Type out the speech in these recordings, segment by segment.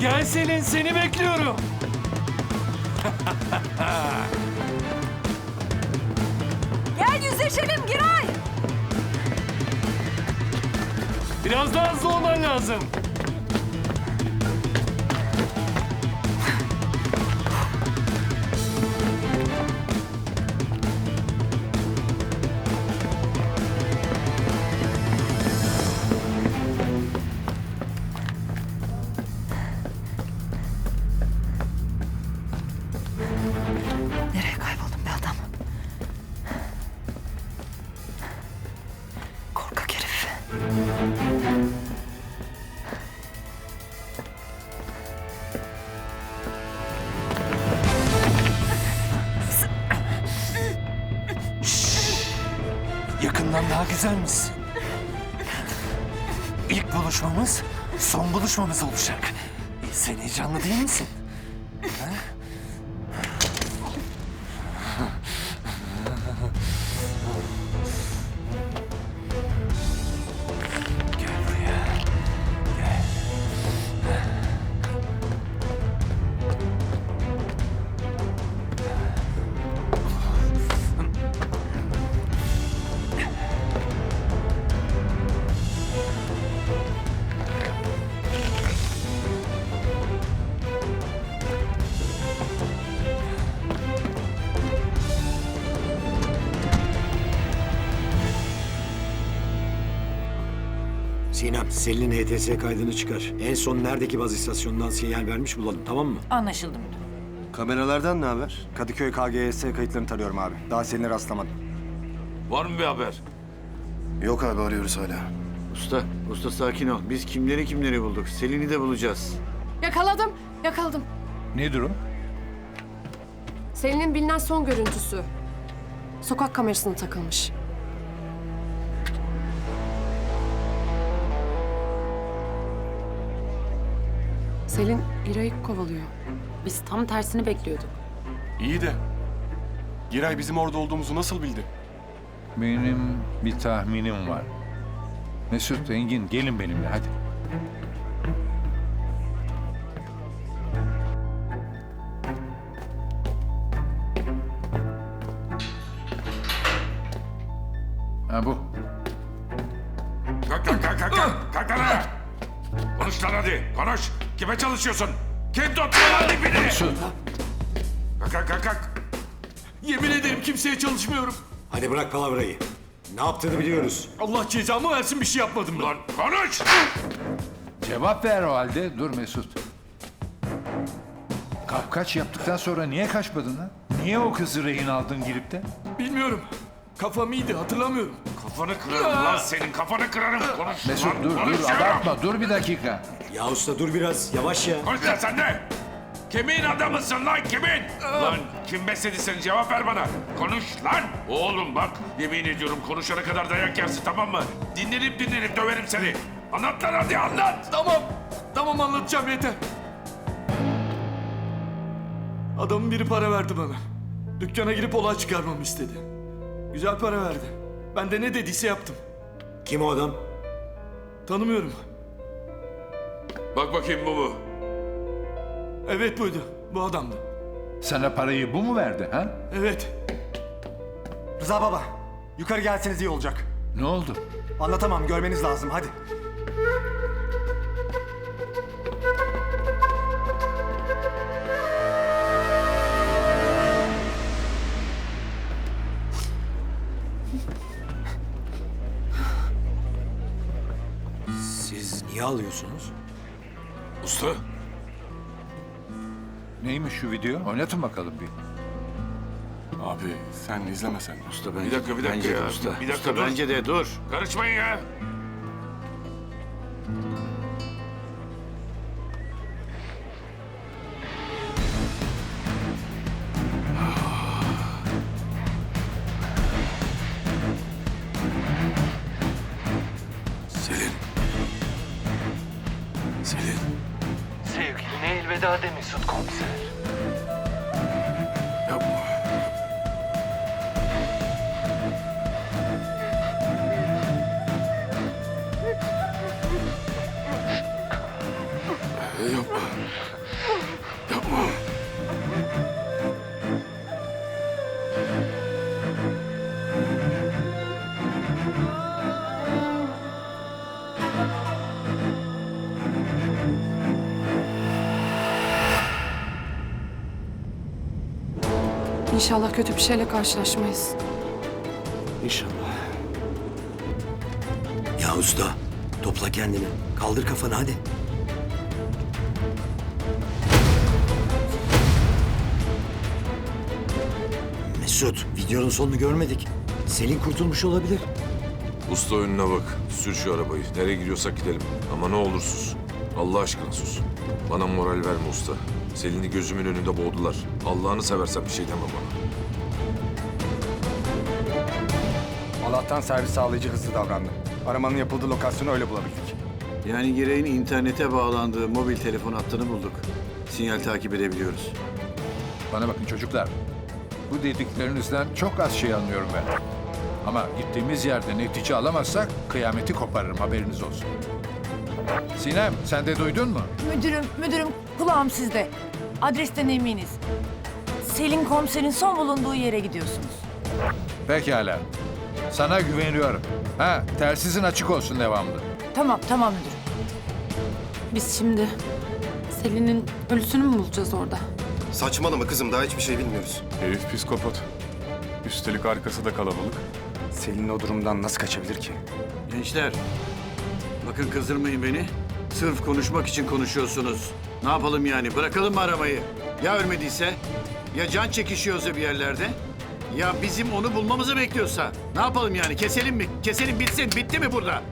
Gel Selin seni bekliyorum. Gel yüzleşelim Giray. Biraz daha hızlı olman lazım. Yakından daha güzel misin? İlk buluşmamız son buluşmamız olacak. Sen heyecanlı değil misin? Sinem, Selin'in HTS kaydını çıkar. En son neredeki baz istasyonundan sinyal vermiş bulalım, tamam mı? Anlaşıldı müdür. Kameralardan ne haber? Kadıköy KGS kayıtlarını tarıyorum abi. Daha Selin'e rastlamadım. Var mı bir haber? Yok abi arıyoruz hala. Usta, usta sakin ol. Biz kimleri kimleri bulduk. Selin'i de bulacağız. Yakaladım, yakaladım. Ne durum? Selin'in bilinen son görüntüsü. Sokak kamerasına takılmış. Selin İra'yı kovalıyor. Biz tam tersini bekliyorduk. İyi de Giray bizim orada olduğumuzu nasıl bildi? Benim bir tahminim var. Mesut, Engin gelin benimle hadi. Ha bu. Kalk kalk kalk kalk kalk. Kalk lan. Konuş lan hadi. Konuş. Kime çalışıyorsun? Kim ipini? Mesut. Kalk kalk kalk kalk. Yemin ederim kimseye çalışmıyorum. Hadi bırak palavrayı. Ne yaptığını biliyoruz. Allah cezamı versin bir şey yapmadım ben. Lan konuş. Cevap ver o halde. Dur Mesut. Kapkaç yaptıktan sonra niye kaçmadın lan? Niye o kızı rehin aldın girip de? Bilmiyorum. Kafam iyiydi hatırlamıyorum. Kafanı kırarım lan senin. Kafanı kırarım. Konuş Mesut lan. dur dur Konuşuyorum. abartma dur bir dakika. Ya usta dur biraz, yavaş ya. Konuş lan sen de. Kimin adamısın lan kimin? Lan kim besledi seni cevap ver bana. Konuş lan. Oğlum bak yemin ediyorum konuşana kadar dayak yersin tamam mı? Dinlenip dinlenip döverim seni. Anlat lan hadi anlat. Tamam. Tamam anlatacağım yeter. Adamın biri para verdi bana. Dükkana girip olay çıkarmamı istedi. Güzel para verdi. Ben de ne dediyse yaptım. Kim o adam? Tanımıyorum. Bak bakayım bu mu? Evet buydu. Bu adamdı. Sana parayı bu mu verdi ha? Evet. Rıza baba, yukarı gelseniz iyi olacak. Ne oldu? Anlatamam, görmeniz lazım. Hadi. Siz niye alıyorsunuz? Usta. Neymiş şu video? Oynatın bakalım bir. Abi sen izlemesen. Usta bence, bir dakika bir dakika ya. Usta, bir dakika dur. Bence de dur. Karışmayın ya. Sevgiline elveda de komiser. İnşallah kötü bir şeyle karşılaşmayız. İnşallah. Ya usta topla kendini. Kaldır kafanı hadi. Mesut videonun sonunu görmedik. Selin kurtulmuş olabilir. Usta önüne bak. Sür şu arabayı. Nereye gidiyorsak gidelim. Ama ne olur sus. Allah aşkına sus. Bana moral verme usta. Selin'i gözümün önünde boğdular. Allah'ını seversen bir şey deme bana. Allah'tan servis sağlayıcı hızlı davrandı. Aramanın yapıldığı lokasyonu öyle bulabildik. Yani Girey'in internete bağlandığı mobil telefon hattını bulduk. Sinyal takip edebiliyoruz. Bana bakın çocuklar. Bu dediklerinizden çok az şey anlıyorum ben. Ama gittiğimiz yerde netice alamazsak kıyameti koparırım haberiniz olsun. Sinem sen de duydun mu? Müdürüm, müdürüm kulağım sizde. Adresten eminiz. Selin komiserin son bulunduğu yere gidiyorsunuz. Pekala. Sana güveniyorum. Ha, telsizin açık olsun devamlı. Tamam, tamam müdürüm. Biz şimdi Selin'in ölüsünü mü bulacağız orada? Saçmalama kızım daha hiçbir şey bilmiyoruz. Herif psikopat. Üstelik arkası da kalabalık. Selin o durumdan nasıl kaçabilir ki? Gençler, bakın kızdırmayın beni. Sırf konuşmak için konuşuyorsunuz. Ne yapalım yani? Bırakalım mı aramayı? Ya ölmediyse? Ya can çekişiyorsa bir yerlerde? Ya bizim onu bulmamızı bekliyorsa? Ne yapalım yani? Keselim mi? Keselim bitsin. Bitti mi burada?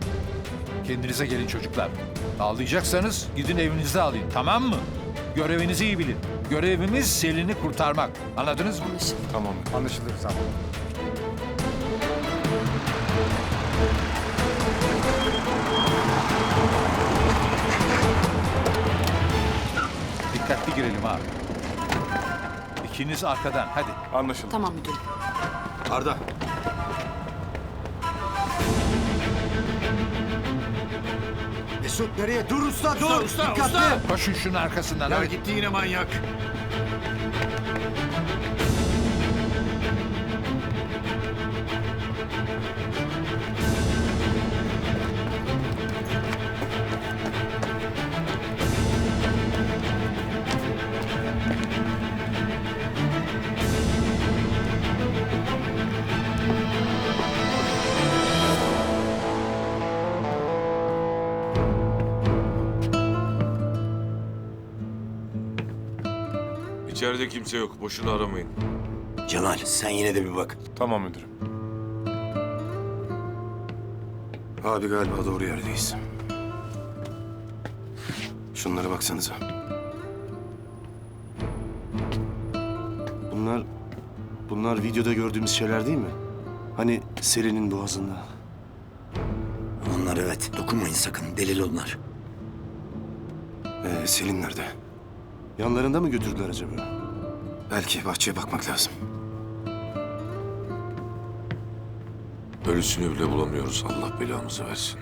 Kendinize gelin çocuklar. Ağlayacaksanız gidin evinizde ağlayın tamam mı? Görevinizi iyi bilin. Görevimiz Selin'i kurtarmak. Anladınız mı? Tamam. Anlaşılır zaman. Dikkatli girelim abi. İkiniz arkadan hadi. Anlaşıldı. Tamam müdürüm. Arda. Mesut nereye? Dur usta Usta, usta, usta! Koşun şunun arkasından Ya hadi. gitti yine manyak. İçeride kimse yok. Boşuna aramayın. Cemal sen yine de bir bak. Tamam müdürüm. Abi galiba doğru yerdeyiz. Şunlara baksanıza. Bunlar... Bunlar videoda gördüğümüz şeyler değil mi? Hani Selin'in boğazında. Onlar evet. Dokunmayın sakın. Delil onlar. Ee, Selin nerede? Yanlarında mı götürdüler acaba? Belki bahçeye bakmak lazım. Ölüsünü bile bulamıyoruz. Allah belamızı versin.